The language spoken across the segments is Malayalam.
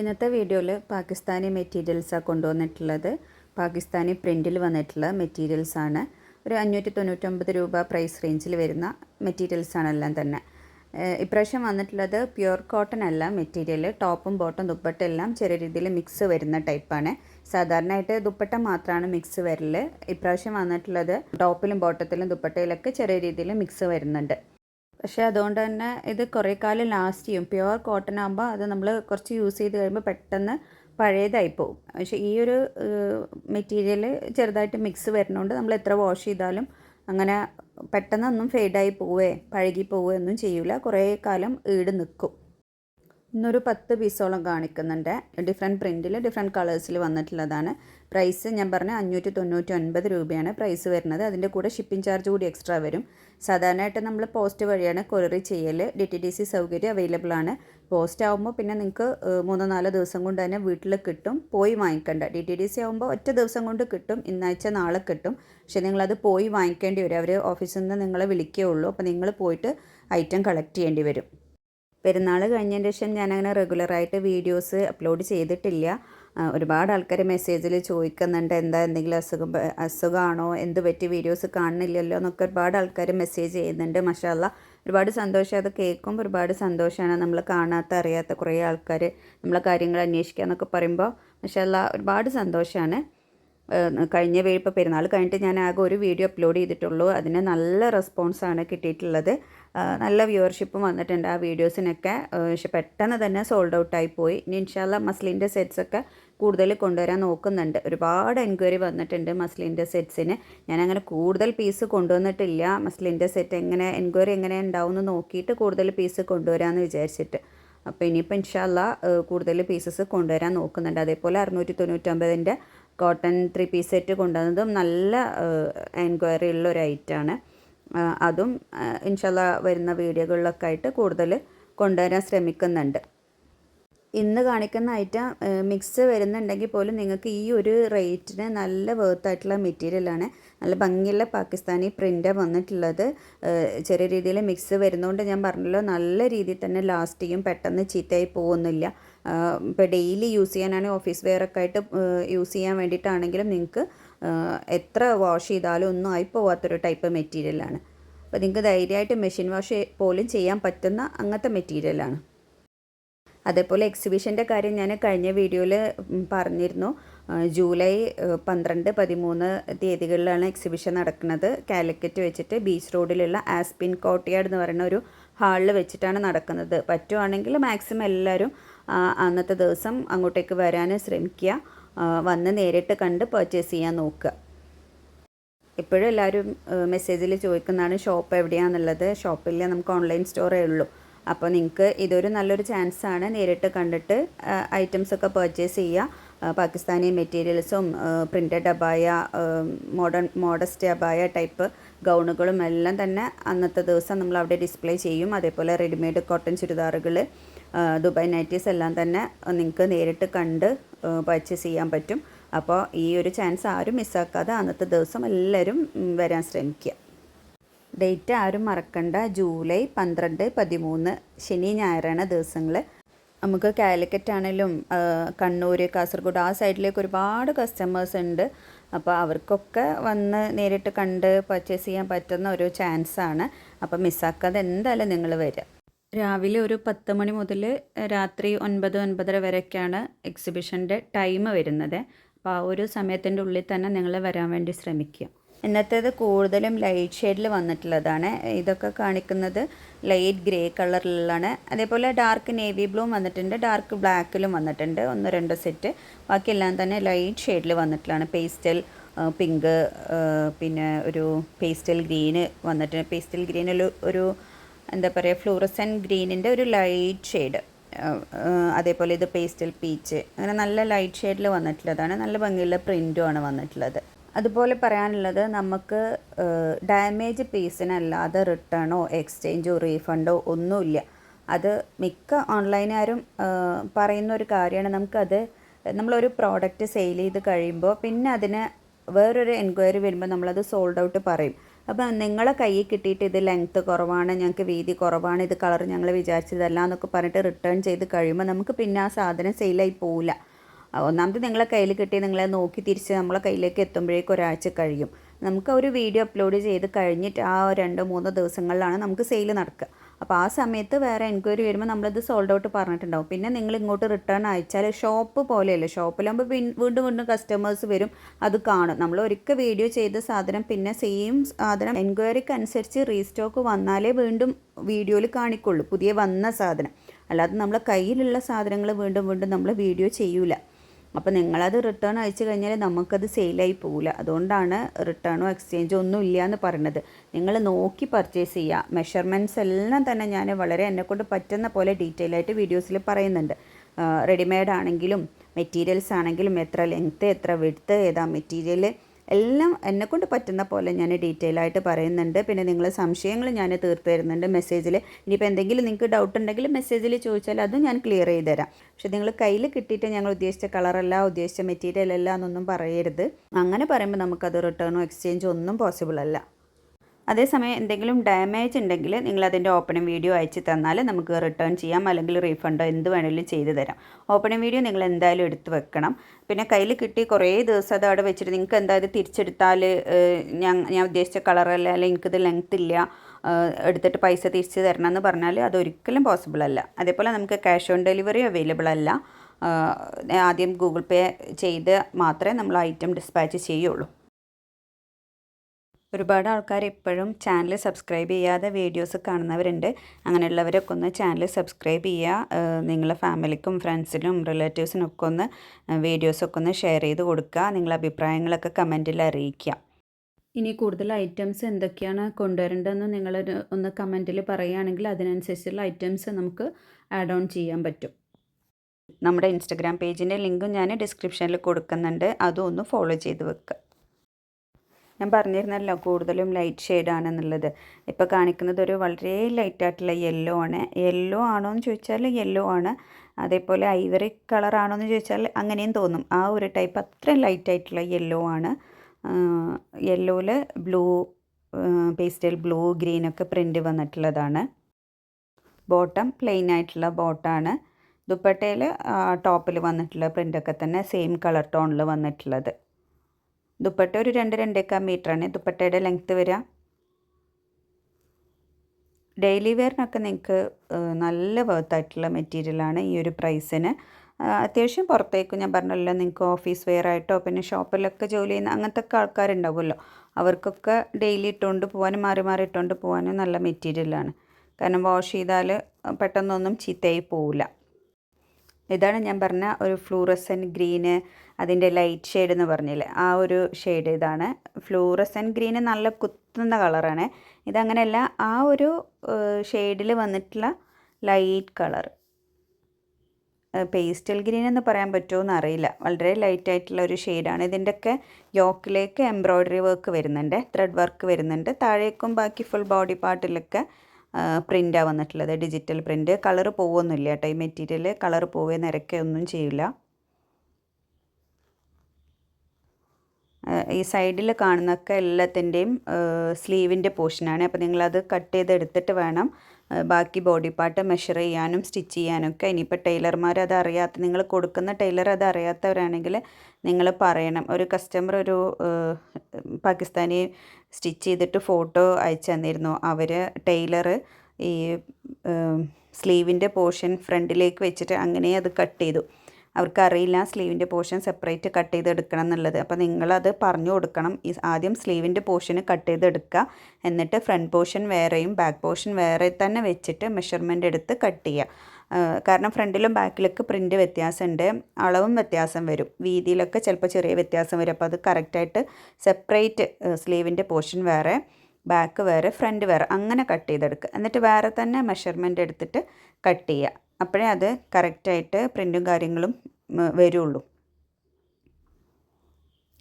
ഇന്നത്തെ വീഡിയോയിൽ പാകിസ്ഥാനി മെറ്റീരിയൽസാണ് കൊണ്ടുവന്നിട്ടുള്ളത്. പാകിസ്ഥാനി പ്രിന്റിൽ വന്നിട്ടുള്ള മെറ്റീരിയൽസാണ്. ഒരു അഞ്ഞൂറ്റി തൊണ്ണൂറ്റൊമ്പത് രൂപ പ്രൈസ് റേഞ്ചിൽ വരുന്ന മെറ്റീരിയൽസാണ് എല്ലാം തന്നെ. ഇപ്രാവശ്യം വന്നിട്ടുള്ളത് പ്യുർ കോട്ടൺ അല്ല മെറ്റീരിയൽ ടോപ്പും ബോട്ടും ദുപ്പട്ട എല്ലാം ചെറിയ രീതിയിൽ മിക്സ് വരുന്ന ടൈപ്പാണ്. സാധാരണയായിട്ട് ദുപ്പട്ട മാത്രമാണ് മിക്സ് വരൽ ഇപ്രാവശ്യം വന്നിട്ടുള്ളത് ടോപ്പിലും ബോട്ടത്തിലും ദുപ്പട്ടയിലൊക്കെ ചെറിയ രീതിയിൽ മിക്സ് വരുന്നുണ്ട്. പക്ഷേ അതുകൊണ്ട് തന്നെ ഇത് കുറേ കാലം ലാസ്റ്റ് ചെയ്യും. പ്യുവർ കോട്ടൺ ആകുമ്പോൾ അത് നമ്മൾ കുറച്ച് യൂസ് ചെയ്ത് കഴിയുമ്പോൾ പെട്ടെന്ന് പഴയതായി പോകും പക്ഷേ ഈ ഒരു മെറ്റീരിയൽ ചെറുതായിട്ട് മിക്സ് വരുന്നതുകൊണ്ട് നമ്മൾ എത്ര വാഷ് ചെയ്താലും അങ്ങനെ പെട്ടെന്നൊന്നും ഫെയ്ഡായി പോവേ പഴകി പോവുകയോ ഒന്നും ചെയ്യില്ല കുറേ കാലം ഈട് നിൽക്കും ഇന്നൊരു പത്ത് പീസോളം കാണിക്കുന്നുണ്ട്. ഡിഫറെന്റ് പ്രിന്റിൽ ഡിഫറെന്റ് കളേഴ്സിൽ വന്നിട്ടുള്ളതാണ്. പ്രൈസ് ഞാൻ പറഞ്ഞ അഞ്ഞൂറ്റി തൊണ്ണൂറ്റി ഒൻപത് രൂപയാണ് പ്രൈസ് വരുന്നത്. അതിന്റെ കൂടെ ഷിപ്പിംഗ് ചാർജ് കൂടി എക്സ്ട്രാ വരും. സാധാരണയായിട്ട് നമ്മൾ പോസ്റ്റ് വഴിയാണ് കൊറിയർ ചെയ്യൽ ഡി ടി ഡി സി സൗകര്യം അവൈലബിൾ ആണ്. പോസ്റ്റ് ആകുമ്പോൾ പിന്നെ നിങ്ങൾക്ക് മൂന്നോ നാലോ ദിവസം കൊണ്ട് തന്നെ വീട്ടിൽ കിട്ടും. പോയി വാങ്ങിക്കേണ്ട. ഡി ടി ഡി സി ആകുമ്പോൾ ഒറ്റ ദിവസം കൊണ്ട് കിട്ടും. ഇന്നാഴ്ച നാളെ കിട്ടും. പക്ഷേ നിങ്ങളത് പോയി വാങ്ങിക്കേണ്ടി വരും. അവർ ഓഫീസിൽ നിന്ന് നിങ്ങളെ വിളിക്കേ ഉള്ളൂ. അപ്പോൾ നിങ്ങൾ പോയിട്ട് ഐറ്റം കളക്ട് ചെയ്യേണ്ടി വരും. പെരുന്നാൾ കഴിഞ്ഞതിന് ശേഷം ഞാനങ്ങനെ റെഗുലറായിട്ട് വീഡിയോസ് അപ്ലോഡ് ചെയ്തിട്ടില്ല. ഒരുപാട് ആൾക്കാർ മെസ്സേജിൽ ചോദിക്കുന്നുണ്ട് എന്താ എന്തെങ്കിലും അസുഖം അസുഖമാണോ എന്ത് പറ്റി വീഡിയോസ് കാണുന്നില്ലല്ലോ എന്നൊക്കെ ഒരുപാട് ആൾക്കാർ മെസ്സേജ് ചെയ്യുന്നുണ്ട്. മഷാല്ല ഒരുപാട് സന്തോഷം. അത് കേൾക്കുമ്പോൾ ഒരുപാട് സന്തോഷമാണ് നമ്മൾ കാണാത്ത അറിയാത്ത കുറേ ആൾക്കാർ നമ്മളെ കാര്യങ്ങൾ അന്വേഷിക്കുക എന്നൊക്കെ പറയുമ്പോൾ മഷാല്ല ഒരുപാട് സന്തോഷമാണ് കഴിഞ്ഞ ഇപ്പോൾ പെരുന്നാൾ കഴിഞ്ഞിട്ട് ഞാൻ ആകെ ഒരു വീഡിയോ അപ്ലോഡ് ചെയ്തിട്ടുള്ളൂ. അതിന് നല്ല റെസ്പോൺസാണ് കിട്ടിയിട്ടുള്ളത്. നല്ല വ്യൂവർഷിപ്പും വന്നിട്ടുണ്ട് ആ വീഡിയോസിനൊക്കെ പക്ഷെ പെട്ടെന്ന് തന്നെ സോൾഡ് ഔട്ടായി പോയി. ഇനി ഇൻഷാല്ല മസ്ലിന്റെ സെറ്റ്സൊക്കെ കൂടുതൽ കൊണ്ടുവരാൻ നോക്കുന്നുണ്ട്. ഒരുപാട് എൻക്വയറി വന്നിട്ടുണ്ട് മസ്ലിന്റെ സെറ്റ്സിന് ഞാൻ അങ്ങനെ കൂടുതൽ പീസ് കൊണ്ടുവന്നിട്ടില്ല. മസ്ലിന്റെ സെറ്റ് എങ്ങനെ എൻക്വയറി എങ്ങനെ ഉണ്ടാവും എന്ന് നോക്കിയിട്ട് കൂടുതൽ പീസ് കൊണ്ടുവരാമെന്ന് വിചാരിച്ചിട്ട്. അപ്പോൾ ഇനിയിപ്പോൾ ഇൻഷാല്ല കൂടുതൽ പീസസ് കൊണ്ടുവരാൻ നോക്കുന്നുണ്ട്. അതേപോലെ അറുന്നൂറ്റി തൊണ്ണൂറ്റൊമ്പതിന്റെ കോട്ടൺ ത്രീ പീസ് സെറ്റ് കൊണ്ടുവന്നതും നല്ല എൻക്വയറി ഉള്ള ഒരു ഐറ്റമാണ് അതും ഇൻഷല്ല വരുന്ന വീഡിയോകളിലൊക്കെ ആയിട്ട് കൂടുതൽ കൊണ്ടുവരാൻ ശ്രമിക്കുന്നുണ്ട്. ഇന്ന് കാണിക്കുന്ന ഐറ്റം മിക്സ് വരുന്നുണ്ടെങ്കിൽ പോലും നിങ്ങൾക്ക് ഈ ഒരു റേറ്റിന് നല്ല വേർത്തായിട്ടുള്ള മെറ്റീരിയലാണ് നല്ല ഭംഗിയുള്ള പാകിസ്ഥാനി പ്രിന്റ് വന്നിട്ടുള്ളത്. ചെറിയ രീതിയിൽ മിക്സ് വരുന്നതുകൊണ്ട് ഞാൻ പറഞ്ഞല്ലോ നല്ല രീതിയിൽ തന്നെ ലാസ്റ്റ് ചെയ്യും പെട്ടെന്ന് ചീത്തയായി പോകുന്നില്ല. ഇപ്പോൾ ഡെയിലി യൂസ് ചെയ്യാനാണെങ്കിൽ ഓഫീസ് വെയർ ഒക്കെ ആയിട്ട് യൂസ് ചെയ്യാൻ വേണ്ടിയിട്ടാണെങ്കിലും നിങ്ങൾക്ക് എത്ര വാഷ് ചെയ്താലും ഒന്നും ആയി പോവാത്തൊരു ടൈപ്പ് മെറ്റീരിയലാണ് അപ്പോൾ നിങ്ങൾക്ക് ധൈര്യമായിട്ട് മെഷീൻ വാഷ് പോലും ചെയ്യാൻ പറ്റുന്ന അങ്ങനത്തെ മെറ്റീരിയലാണ് അതേപോലെ എക്സിബിഷന്റെ കാര്യം ഞാൻ കഴിഞ്ഞ വീഡിയോയിൽ പറഞ്ഞിരുന്നു. ജൂലൈ പന്ത്രണ്ട് പതിമൂന്ന് തീയതികളിലാണ് എക്സിബിഷൻ നടക്കുന്നത്. കാലിക്കറ്റ് വെച്ചിട്ട് ബീച്ച് റോഡിലുള്ള ആസ്പിൻ കോട്ടിയാർഡ് എന്ന് പറയുന്ന ഒരു ഹാളിൽ വെച്ചിട്ടാണ് നടക്കുന്നത്. പറ്റുവാണെങ്കിൽ മാക്സിമം എല്ലാവരും അന്നത്തെ ദിവസം അങ്ങോട്ടേക്ക് വരാൻ ശ്രമിക്കുക. വന്ന് നേരിട്ട് കണ്ട് പർച്ചേസ് ചെയ്യാൻ നോക്കുക. ഇപ്പോഴും എല്ലാവരും മെസ്സേജിൽ ചോദിക്കുന്നതാണ് ഷോപ്പ് എവിടെയാണെന്നുള്ളത് ഷോപ്പിൽ നമുക്ക് ഓൺലൈൻ സ്റ്റോറേ ഉള്ളൂ. അപ്പോൾ നിങ്ങൾക്ക് ഇതൊരു നല്ലൊരു ചാൻസ് ആണ്. നേരിട്ട് കണ്ടിട്ട് ഐറ്റംസ് ഒക്കെ പർച്ചേസ് ചെയ്യുക. പാകിസ്ഥാനി മെറ്റീരിയൽസും പ്രിന്റഡ് അബായ മോഡേൺ മോഡസ്റ്റ് അബായ ടൈപ്പ് ഗൗണുകളും എല്ലാം തന്നെ അന്നത്തെ ദിവസം നമ്മൾ അവിടെ ഡിസ്പ്ലേ ചെയ്യും. അതേപോലെ റെഡിമെയ്ഡ് കോട്ടൺ ചുരിദാറുകൾ ദുബായ് നൈറ്റീസ് എല്ലാം തന്നെ നിങ്ങൾക്ക് നേരിട്ട് കണ്ട് പർച്ചേസ് ചെയ്യാൻ പറ്റും. അപ്പോൾ ഈ ഒരു ചാൻസ് ആരും മിസ്സാക്കാതെ അന്നത്തെ ദിവസം എല്ലാവരും വരാൻ ശ്രമിക്കുക. ഡേറ്റ് ആരും മറക്കണ്ട. ജൂലൈ പന്ത്രണ്ട് പതിമൂന്ന് ശനി ഞായറാണ് ദിവസങ്ങൾ നമുക്ക് കാലിക്കറ്റ് ആണെങ്കിലും കണ്ണൂർ കാസർഗോഡ് ആ സൈഡിലേക്ക് ഒരുപാട് കസ്റ്റമേഴ്സ് ഉണ്ട്. അപ്പോൾ അവർക്കൊക്കെ വന്ന് നേരിട്ട് കണ്ട് പർച്ചേസ് ചെയ്യാൻ പറ്റുന്ന ഒരു ചാൻസാണ് അപ്പോൾ മിസ്സാക്കാതെ എന്തായാലും നിങ്ങൾ വരിക. രാവിലെ ഒരു പത്ത് മണി മുതൽ രാത്രി ഒൻപത് ഒൻപതര വരെയൊക്കെയാണ് എക്സിബിഷന്റെ ടൈം വരുന്നത്. അപ്പോൾ ആ ഒരു സമയത്തിന്റെ ഉള്ളിൽ തന്നെ നിങ്ങൾ വരാൻ വേണ്ടി ശ്രമിക്കുക. ഇന്നത്തേത് കൂടുതലും ലൈറ്റ് ഷെയ്ഡിൽ വന്നിട്ടുള്ളതാണ്. ഇതൊക്കെ കാണിക്കുന്നത് ലൈറ്റ് ഗ്രേ കളറിലാണ് അതേപോലെ ഡാർക്ക് നേവി ബ്ലൂ വന്നിട്ടുണ്ട് ഡാർക്ക് ബ്ലാക്കിലും വന്നിട്ടുണ്ട്. ഒന്ന് രണ്ട് സെറ്റ് ബാക്കിയെല്ലാം തന്നെ ലൈറ്റ് ഷെയ്ഡിൽ വന്നിട്ടുള്ളതാണ്. പേസ്റ്റൽ പിങ്ക് പിന്നെ ഒരു പേസ്റ്റൽ ഗ്രീന് വന്നിട്ടുണ്ട് പേസ്റ്റൽ ഗ്രീനിൽ ഒരു എന്താ പറയുക ഫ്ലൂറസൻ ഗ്രീനിന്റെ ഒരു ലൈറ്റ് ഷെയ്ഡ്. അതേപോലെ ഇത് പേസ്റ്റൽ പീച്ച് അങ്ങനെ നല്ല ലൈറ്റ് ഷെയ്ഡിൽ വന്നിട്ടുള്ളതാണ് നല്ല ഭംഗിയുള്ള പ്രിന്റുമാണ് വന്നിട്ടുള്ളത്. അതുപോലെ പറയാനുള്ളത് നമുക്ക് ഡാമേജ് പീസിനല്ലാതെ റിട്ടേണോ എക്സ്ചേഞ്ചോ റീഫണ്ടോ ഒന്നുമില്ല. അത് മിക്ക ഓൺലൈനുകാരും പറയുന്ന ഒരു കാര്യമാണ്. നമുക്കത് നമ്മളൊരു പ്രോഡക്റ്റ് സെയിൽ ചെയ്ത് കഴിയുമ്പോൾ പിന്നെ അതിന് വേറൊരു എൻക്വയറി വരുമ്പോൾ നമ്മളത് സോൾഡ് ഔട്ട് പറയും. അപ്പോൾ നിങ്ങളെ കയ്യിൽ കിട്ടിയിട്ട് ഇത് ലെങ്ത്ത് കുറവാണ് ഞങ്ങൾക്ക് വീതി കുറവാണ് ഇത് കളർ ഞങ്ങൾ വിചാരിച്ചതല്ല എന്നൊക്കെ പറഞ്ഞിട്ട് റിട്ടേൺ ചെയ്ത് കഴിയുമ്പോൾ നമുക്ക് പിന്നെ ആ സാധനം സെയിലായി പോവില്ല. ഒന്നാമത് നിങ്ങളെ കയ്യിൽ കിട്ടി നിങ്ങളെ നോക്കി തിരിച്ച് നമ്മളെ കയ്യിലേക്ക് എത്തുമ്പോഴേക്കും ഒരാഴ്ച കഴിയും. നമുക്ക് ഒരു വീഡിയോ അപ്ലോഡ് ചെയ്ത് കഴിഞ്ഞിട്ട് ആ രണ്ടോ മൂന്നോ ദിവസങ്ങളിലാണ് നമുക്ക് സെയിൽ നടക്കുക. അപ്പോൾ ആ സമയത്ത് വേറെ എൻക്വയറി വരുമ്പോൾ നമ്മളത് സോൾഡ് ഔട്ട് പറഞ്ഞിട്ടുണ്ടാവും. പിന്നെ നിങ്ങൾ ഇങ്ങോട്ട് റിട്ടേൺ അയച്ചാൽ ഷോപ്പ് പോലെയല്ലേ? ഷോപ്പിലാകുമ്പോൾ പിൻ വീണ്ടും വീണ്ടും കസ്റ്റമേഴ്സ് വരും. അത് കാണും. നമ്മൾ ഒരിക്കൽ വീഡിയോ ചെയ്ത സാധനം പിന്നെ സെയിം സാധനം എൻക്വയറിക്ക് അനുസരിച്ച് റീസ്റ്റോക്ക് വന്നാലേ വീണ്ടും വീഡിയോയിൽ കാണിക്കുള്ളൂ. പുതിയ വന്ന സാധനം. അല്ലാതെ നമ്മളെ കയ്യിലുള്ള സാധനങ്ങൾ വീണ്ടും വീണ്ടും നമ്മൾ വീഡിയോ ചെയ്യൂല. അപ്പോൾ നിങ്ങളത് റിട്ടേൺ അയച്ചു കഴിഞ്ഞാൽ നമുക്കത് സെയിലായി പോകില്ല അതുകൊണ്ടാണ് റിട്ടേണോ എക്സ്ചേഞ്ചോ ഒന്നും ഇല്ല എന്ന് പറയുന്നത് നിങ്ങൾ നോക്കി പർച്ചേസ് ചെയ്യുക മെഷർമെന്റ്സ് എല്ലാം തന്നെ ഞാൻ വളരെ എന്നെക്കൊണ്ട് പറ്റുന്ന പോലെ ഡീറ്റെയിൽ ആയിട്ട് വീഡിയോസിൽ പറയുന്നുണ്ട്. റെഡിമെയ്ഡ് ആണെങ്കിലും മെറ്റീരിയൽസ് ആണെങ്കിലും എത്ര ലെങ്ത്ത് എത്ര വിടുത്ത് ഏതാ മെറ്റീരിയൽ എല്ലാം എന്നെക്കൊണ്ട് പറ്റുന്ന പോലെ ഞാൻ ഡീറ്റെയിൽ ആയിട്ട് പറയുന്നുണ്ട്. പിന്നെ നിങ്ങൾ സംശയങ്ങൾ ഞാൻ തീർത്തു തരുന്നുണ്ട് മെസ്സേജിൽ ഇനിയിപ്പോൾ എന്തെങ്കിലും നിങ്ങൾക്ക് ഡൗട്ട് ഉണ്ടെങ്കിൽ മെസ്സേജിൽ ചോദിച്ചാൽ അത് ഞാൻ ക്ലിയർ ചെയ്ത് തരാം. പക്ഷേ നിങ്ങൾ കയ്യിൽ കിട്ടിയിട്ട് ഞങ്ങൾ ഉദ്ദേശിച്ച കളറല്ല ഉദ്ദേശിച്ച മെറ്റീരിയൽ അല്ല എന്നൊന്നും പറയരുത്. അങ്ങനെ പറയുമ്പോൾ നമുക്കത് റിട്ടേണോ എക്സ്ചേഞ്ചോ ഒന്നും പോസിബിൾ അല്ല. അതേസമയം എന്തെങ്കിലും ഡാമേജ് ഉണ്ടെങ്കിൽ നിങ്ങൾ അതിന്റെ ഓപ്പണിംഗ് വീഡിയോ അയച്ച് തന്നാൽ നമുക്ക് റിട്ടേൺ ചെയ്യാം അല്ലെങ്കിൽ റീഫണ്ടോ എന്ത് വേണമെങ്കിലും ചെയ്തു തരാം. ഓപ്പണിംഗ് വീഡിയോ നിങ്ങൾ എന്തായാലും എടുത്ത് വെക്കണം. പിന്നെ കയ്യിൽ കിട്ടി കുറേ ദിവസം അത് അവിടെ വെച്ചിട്ട് നിങ്ങൾക്ക് എന്തായാലും തിരിച്ചെടുത്താൽ ഞാൻ ഞാൻ ഉദ്ദേശിച്ച കളറല്ല അല്ലെങ്കിൽ എനിക്കിത് ലെങ്ത് ഇല്ല എടുത്തിട്ട് പൈസ തിരിച്ച് തരണം എന്ന് പറഞ്ഞാൽ അതൊരിക്കലും പോസിബിൾ അല്ല. അതേപോലെ നമുക്ക് ക്യാഷ് ഓൺ ഡെലിവറി അവൈലബിൾ അല്ല. ആദ്യം ഗൂഗിൾ പേ ചെയ്ത് മാത്രമേ നമ്മൾ ഐറ്റം ഡിസ്പാച്ച് ചെയ്യുള്ളൂ. ഒരുപാട് ആൾക്കാർ ഇപ്പോഴും ചാനൽ സബ്സ്ക്രൈബ് ചെയ്യാതെ വീഡിയോസ് കാണുന്നവരുണ്ട്. അങ്ങനെയുള്ളവരൊക്കെ ഒന്ന് ചാനൽ സബ്സ്ക്രൈബ് ചെയ്യുക നിങ്ങളുടെ ഫാമിലിക്കും ഫ്രണ്ട്സിനും റിലേറ്റീവ്സിനൊക്കെ ഒന്ന് വീഡിയോസൊക്കെ ഒന്ന് ഷെയർ ചെയ്ത് കൊടുക്കുക നിങ്ങളുടെ അഭിപ്രായങ്ങളൊക്കെ കമന്റിൽ അറിയിക്കുക ഇനി കൂടുതൽ ഐറ്റംസ് എന്തൊക്കെയാണ് കൊണ്ടുവരേണ്ടതെന്ന് നിങ്ങൾ ഒന്ന് കമന്റിൽ പറയുകയാണെങ്കിൽ അതിനനുസരിച്ചുള്ള ഐറ്റംസ് നമുക്ക് ആഡ് ഓൺ ചെയ്യാൻ പറ്റും. നമ്മുടെ ഇൻസ്റ്റഗ്രാം പേജിന്റെ ലിങ്കും ഞാൻ ഡിസ്ക്രിപ്ഷനിൽ കൊടുക്കുന്നുണ്ട്. അതും ഒന്ന് ഫോളോ ചെയ്ത് വെക്കുക ഞാൻ പറഞ്ഞിരുന്നല്ലോ കൂടുതലും ലൈറ്റ് ഷെയ്ഡാണെന്നുള്ളത് ഇപ്പോൾ കാണിക്കുന്നത് ഒരു വളരെ ലൈറ്റായിട്ടുള്ള യെല്ലോ ആണ്. യെല്ലോ ആണോ എന്ന് ചോദിച്ചാൽ യെല്ലോ ആണ്. അതേപോലെ ഐവറി കളർ ആണോ എന്ന് ചോദിച്ചാൽ അങ്ങനെയും തോന്നും. ആ ഒരു ടൈപ്പ് അത്ര ലൈറ്റായിട്ടുള്ള യെല്ലോ ആണ്. യെല്ലോയിൽ ബ്ലൂ പേസ്റ്റൽ ബ്ലൂ ഗ്രീനൊക്കെ പ്രിന്റ് വന്നിട്ടുള്ളതാണ്. ബോട്ടം പ്ലെയിൻ ആയിട്ടുള്ള ബോട്ടാണ് ദുപ്പട്ടയിൽ ടോപ്പിൽ വന്നിട്ടുള്ള പ്രിന്റൊക്കെ തന്നെ സെയിം കളർ ടോണിൽ വന്നിട്ടുള്ളത്. ദുപ്പട്ട ഒരു രണ്ട് രണ്ടേക്കാൽ മീറ്ററാണ്. ദുപ്പട്ടയുടെ ലെങ്ത്ത് വരിക ഡെയിലി വെയറിനൊക്കെ നിങ്ങൾക്ക് നല്ല വർത്തായിട്ടുള്ള മെറ്റീരിയലാണ് ഈ ഒരു പ്രൈസിന് അത്യാവശ്യം പുറത്തേക്ക് ഞാൻ പറഞ്ഞല്ലോ നിങ്ങൾക്ക് ഓഫീസ് വെയർ ആയിട്ടോ പിന്നെ ഷോപ്പിലൊക്കെ ജോലി ചെയ്യുന്ന അങ്ങനത്തെ ഒക്കെ ആൾക്കാരുണ്ടാവുമല്ലോ. അവർക്കൊക്കെ ഡെയിലി ഇട്ടുകൊണ്ട് പോകാനും മാറി മാറി ഇട്ടുകൊണ്ട് പോകാനും നല്ല മെറ്റീരിയലാണ് കാരണം വാഷ് ചെയ്താൽ പെട്ടെന്നൊന്നും ചീത്തയായി പോവില്ല ഇതാണ് ഞാൻ പറഞ്ഞ ഒരു ഫ്ലൂറസൻ ഗ്രീന് അതിന്റെ ലൈറ്റ് ഷെയ്ഡ് എന്ന് പറഞ്ഞില്ലേ ആ ഒരു ഷെയ്ഡ് ഇതാണ്. ഫ്ലൂറസൻ ഗ്രീന് നല്ല കുത്തുന്ന കളറാണ് ഇതങ്ങനെയല്ല ആ ഒരു ഷെയ്ഡിൽ വന്നിട്ടുള്ള ലൈറ്റ് കളർ പേസ്റ്റൽ ഗ്രീൻ എന്ന് പറയാൻ പറ്റുമോ എന്ന് അറിയില്ല. വളരെ ലൈറ്റ് ആയിട്ടുള്ള ഒരു ഷെയ്ഡാണ് ഇതിന്റെയൊക്കെ യോക്കിലേക്ക് എംബ്രോയ്ഡറി വർക്ക് വരുന്നുണ്ട് ത്രെഡ് വർക്ക് വരുന്നുണ്ട്. താഴേക്കും ബാക്കി ഫുൾ ബോഡി പാർട്ടിലൊക്കെ പ്രിന്റാണ് വന്നിട്ടുള്ളത്. ഡിജിറ്റൽ പ്രിന്റ് കളർ പോവുമൊന്നുമില്ല കേട്ടോ ഈ മെറ്റീരിയൽ കളർ പോവുക നിരക്കുകയൊന്നും ചെയ്യില്ല ഈ സൈഡിൽ കാണുന്നൊക്കെ എല്ലാത്തിന്റെയും സ്ലീവിന്റെ പോർഷനാണ്. അപ്പോൾ നിങ്ങളത് കട്ട് ചെയ്തെടുത്തിട്ട് വേണം ബാക്കി ബോഡി പാർട്ട് മെഷർ ചെയ്യാനും സ്റ്റിച്ച് ചെയ്യാനും ഒക്കെ. ഇനിയിപ്പോൾ ടൈലർമാർ അത് അറിയാത്ത നിങ്ങൾ കൊടുക്കുന്ന ടൈലർ അത് അറിയാത്തവരാണെങ്കിൽ നിങ്ങൾ പറയണം. ഒരു കസ്റ്റമർ ഒരു പാകിസ്ഥാനി സ്റ്റിച്ച് ചെയ്തിട്ട് ഫോട്ടോ അയച്ചു തന്നിരുന്നു. അവർ ടൈലർ ഈ സ്ലീവിന്റെ പോർഷൻ ഫ്രണ്ടിലേക്ക് വെച്ചിട്ട് അങ്ങനെ അത് കട്ട് ചെയ്തു. അവർക്കറിയില്ല സ്ലീവിന്റെ പോർഷൻ സെപ്പറേറ്റ് കട്ട് ചെയ്തെടുക്കണം എന്നുള്ളത്. അപ്പോൾ നിങ്ങളത് പറഞ്ഞു കൊടുക്കണം. ഈ ആദ്യം സ്ലീവിന്റെ പോർഷൻ കട്ട് ചെയ്തെടുക്കുക. എന്നിട്ട് ഫ്രണ്ട് പോർഷൻ വേറെയും ബാക്ക് പോർഷൻ വേറെ തന്നെ വെച്ചിട്ട് മെഷർമെന്റ് എടുത്ത് കട്ട് ചെയ്യുക. കാരണം ഫ്രണ്ടിലും ബാക്കിലൊക്കെ പ്രിന്റ് വ്യത്യാസമുണ്ട്. അളവും വ്യത്യാസം വരും. വീതിയിലൊക്കെ ചിലപ്പോൾ ചെറിയ വ്യത്യാസം വരും. അപ്പോൾ അത് കറക്റ്റായിട്ട് സെപ്പറേറ്റ് സ്ലീവിന്റെ പോർഷൻ വേറെ ബാക്ക് വേറെ ഫ്രണ്ട് വേറെ അങ്ങനെ കട്ട് ചെയ്തെടുക്കുക. എന്നിട്ട് വേറെ തന്നെ മെഷർമെന്റ് എടുത്തിട്ട് കട്ട് ചെയ്യുക. അപ്പോഴേ അത് കറക്റ്റായിട്ട് പ്രിന്റും കാര്യങ്ങളും വരുള്ളൂ.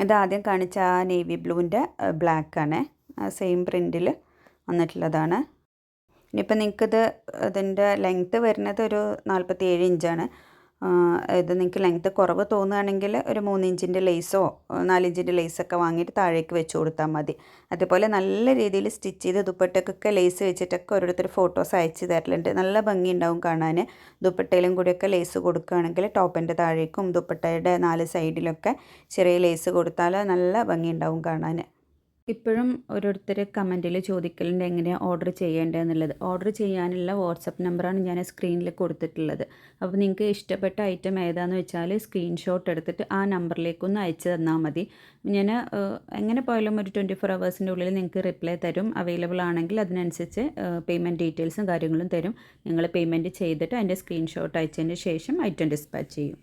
ഇത് ആദ്യം കാണിച്ച ആ നേവി ബ്ലൂവിന്റെ ബ്ലാക്കാണ്. ആ സെയിം പ്രിന്റിൽ വന്നിട്ടുള്ളതാണ്. ഇനിയിപ്പോൾ നിങ്ങൾക്കിത് അതിന്റെ ലെങ്ത്ത് വരുന്നത് ഒരു നാൽപ്പത്തി ഏഴ് ഇഞ്ചാണ്. ഇത് നിങ്ങൾക്ക് ലെങ്ത് കുറവ് തോന്നുകയാണെങ്കിൽ ഒരു മൂന്നിഞ്ചിന്റെ ലേസോ നാലിഞ്ചിന്റെ ലേസൊക്കെ വാങ്ങിയിട്ട് താഴേക്ക് വെച്ച് കൊടുത്താൽ മതി. അതുപോലെ നല്ല രീതിയിൽ സ്റ്റിച്ച് ചെയ്ത് ദുപ്പട്ടക്കൊക്കെ ലേസ് വെച്ചിട്ടൊക്കെ ഓരോരുത്തർ ഫോട്ടോസ് അയച്ച് തരലുണ്ട്. നല്ല ഭംഗിയുണ്ടാവും കാണാൻ. ദുപ്പട്ടയിലും കൂടിയൊക്കെ ലേസ് കൊടുക്കുകയാണെങ്കിൽ ടോപ്പിന്റെ താഴേക്കും ദുപ്പട്ടയുടെ നാല് സൈഡിലൊക്കെ ചെറിയ ലേസ് കൊടുത്താൽ നല്ല ഭംഗിയുണ്ടാവും കാണാൻ. ഇപ്പോഴും ഓരോരുത്തർ കമന്റിൽ ചോദിക്കലുണ്ട് എങ്ങനെയാണ് ഓർഡർ ചെയ്യേണ്ടതെന്നുള്ളത് ഓർഡർ ചെയ്യാനുള്ള വാട്സപ്പ് നമ്പറാണ് ഞാൻ സ്ക്രീനിൽ കൊടുത്തിട്ടുള്ളത്. അപ്പോൾ നിങ്ങൾക്ക് ഇഷ്ടപ്പെട്ട ഐറ്റം ഏതാണെന്ന് വെച്ചാൽ സ്ക്രീൻഷോട്ട് എടുത്തിട്ട് ആ നമ്പറിലേക്കൊന്ന് അയച്ചു തന്നാൽ മതി. ഞാൻ എങ്ങനെ പോയാലും ഒരു ട്വന്റി ഫോർ അവേഴ്സിന്റെ ഉള്ളിൽ നിങ്ങൾക്ക് റിപ്ലൈ തരും. അവൈലബിൾ ആണെങ്കിൽ അതിനനുസരിച്ച് പേയ്മെന്റ് ഡീറ്റെയിൽസും കാര്യങ്ങളും തരും. നിങ്ങൾ പേയ്മെന്റ് ചെയ്തിട്ട് അതിന്റെ സ്ക്രീൻഷോട്ട് അയച്ചതിന് ശേഷം ഐറ്റം ഡിസ്പാച്ച് ചെയ്യും.